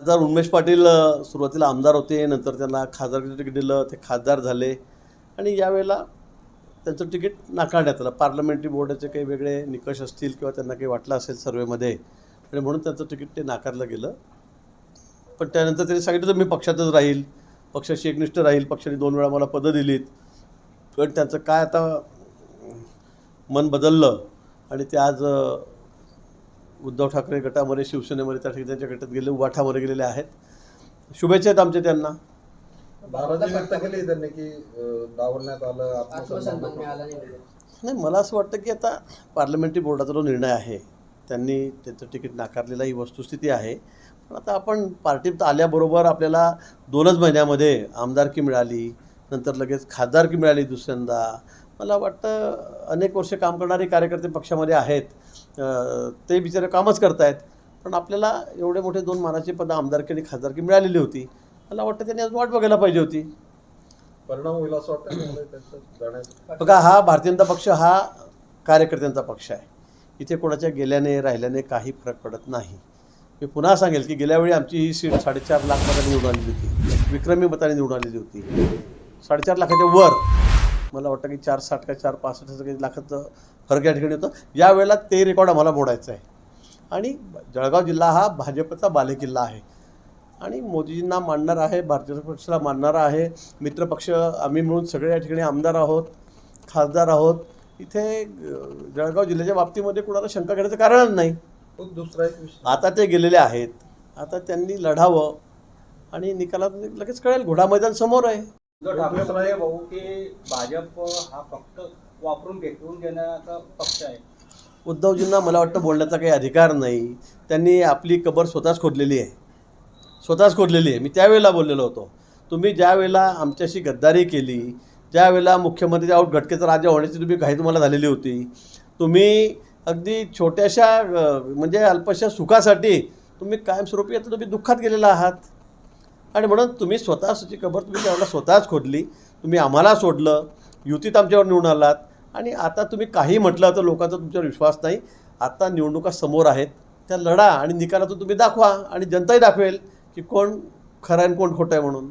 खासदार उन्मेश पाटील सुरुवातीला आमदार होते नंतर त्यांना खासदारचं तिकीट दिलं ते खासदार झाले. आणि यावेळेला त्यांचं तिकीट नाकारण्यात आलं. पार्लमेंटरी बोर्डाचे काही वेगळे निकष असतील किंवा त्यांना काही वाटलं असेल सर्वेमध्ये आणि म्हणून त्यांचं तिकीट ते नाकारलं गेलं. पण त्यानंतर त्यांनी सांगितलं तर मी पक्षातच राहील. पक्षाशी एकनिष्ठ राहील. पक्षाने दोन वेळा मला पदं दिलीत. पण त्यांचं काय आता मन बदललं आणि ते आज उद्धव ठाकरे गटामध्ये शिवसेनेमध्ये त्या ठिकाणी त्यांच्या गटात गेले उबाठामध्ये गेलेले आहेत. शुभेच्छा आहेत आमच्या त्यांना. नाराजी व्यक्त केली त्यांनी की डावलण्यात आलं आत्मसन्मान आत्मसन्मान मिळाला. नाही. नाही मला असं वाटतं की आता पार्लमेंटरी बोर्डाचा जो निर्णय आहे त्यांनी त्याचं तिकीट नाकारलेला ही वस्तुस्थिती आहे. पण आता आपण पार्टीत आल्याबरोबर आपल्याला दोनच महिन्यामध्ये आमदारकी मिळाली नंतर लगेच खासदारकी मिळाली दुसऱ्यांदा. मला वाटतं अनेक वर्ष काम करणारे कार्यकर्ते पक्षामध्ये आहेत. ते बिचारे कामच करतायत. पण आपल्याला एवढे मोठे दोन मानाची पदं आमदारकी आणि खासदारकी मिळालेली होती. मला वाटतं त्यांनी अजून वाट बघायला पाहिजे होती. परिणाम होईल असं वाटतं बघा हा भारतीय जनता पक्ष हा कार्यकर्त्यांचा पक्ष आहे. इथे कोणाच्या गेल्याने राहिल्याने काही फरक पडत नाही. मी पुन्हा सांगेल की गेल्या वेळी आमची ही सीट साडेचार लाख मतांनी निवडून आलेली होती. विक्रमी मताने निवडून आलेली होती. साडेचार लाखाच्या वर मला वाटतं की चार साठ का चार पासष्ट लाखाचं फरक या ठिकाणी होतं. यावेळेला ते रेकॉर्ड आम्हाला मोडायचं आहे. आणि जळगाव जिल्हा हा भाजपचा बालेकिल्ला आहे. आणि मोदीजींना मानणार आहे भारतीय जनता पक्षाला मानणारा आहे. मित्रपक्ष आम्ही मिळून सगळे या ठिकाणी आमदार आहोत खासदार आहोत. इथे जळगाव जिल्ह्याच्या बाबतीमध्ये कुणाला शंका घेण्याचं कारणच नाही. दुसरा एक विषय. आता ते गेलेले आहेत. आता त्यांनी लढावं. आणि निकालात लगेच कळेल घोडा मैदान समोर आहे. ठाकरे म्हणाले भाऊ की भाजप हा फक्त वापरून फेकून घेण्याचा पक्ष आहे. उद्धवजींना मला वाटतं बोलण्याचा काही अधिकार नाही. त्यांनी आपली कबर स्वतःच खोदलेली आहे. स्वतःच खोदलेली आहे. मी त्यावेळेला बोललेलो होतो. तुम्ही ज्या वेळेला आमच्याशी गद्दारी केली ज्या वेळेला मुख्यमंत्री आऊट घटकेचा राजा होण्याची तुम्ही घाई तुम्हाला झालेली होती तुम्ही अगदी छोट्याशा म्हणजे अल्पशा सुखासाठी तुम्ही कायमस्वरूपी आता तुम्ही दुःखात गेलेला आहात. आणि म्हणून तुम्ही स्वतःची कबर तुम्ही त्यावेळेला स्वतःच खोदली तुम्ही आम्हाला सोडलं युतीत आमच्यावर निवडून आलात. आणि आता तुम्ही काही म्हटलं तर लोकांचा तुमच्यावर विश्वास नाही. आता निवडणुका समोर आहेत. त्या लढा आणि निकालातून तुम्ही दाखवा आणि जनताही दाखवेल की कोण खरं आहे आणि कोण खोटं आहे म्हणून.